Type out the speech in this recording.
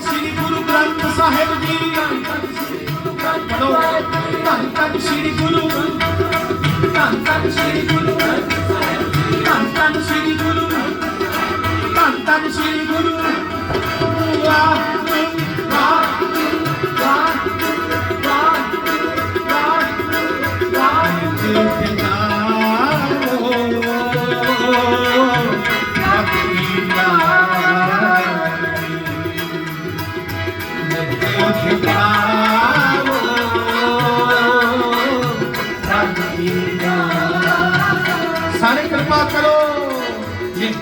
ਸ਼੍ਰੀ ਗੁਰੂ ਗ੍ਰੰਥ ਸਾਹਿਬ ਜੀ ਪੜੋ ਧੰਨ ਧੰਨ ਸ੍ਰੀ ਗੁਰੂ ਧੰਨ ਧੰਨ ਸ੍ਰੀ ਗੁਰੂ ਧੰਨ ਧੰਨ ਸ੍ਰੀ ਗੁਰੂ ਧੰਨ ਧੰਨ ਸ੍ਰੀ ਗੁਰੂ ਵਾਹ ਸਾਰੇ ਕਿਰਪਾ ਕਰੋ। ਜਿਸ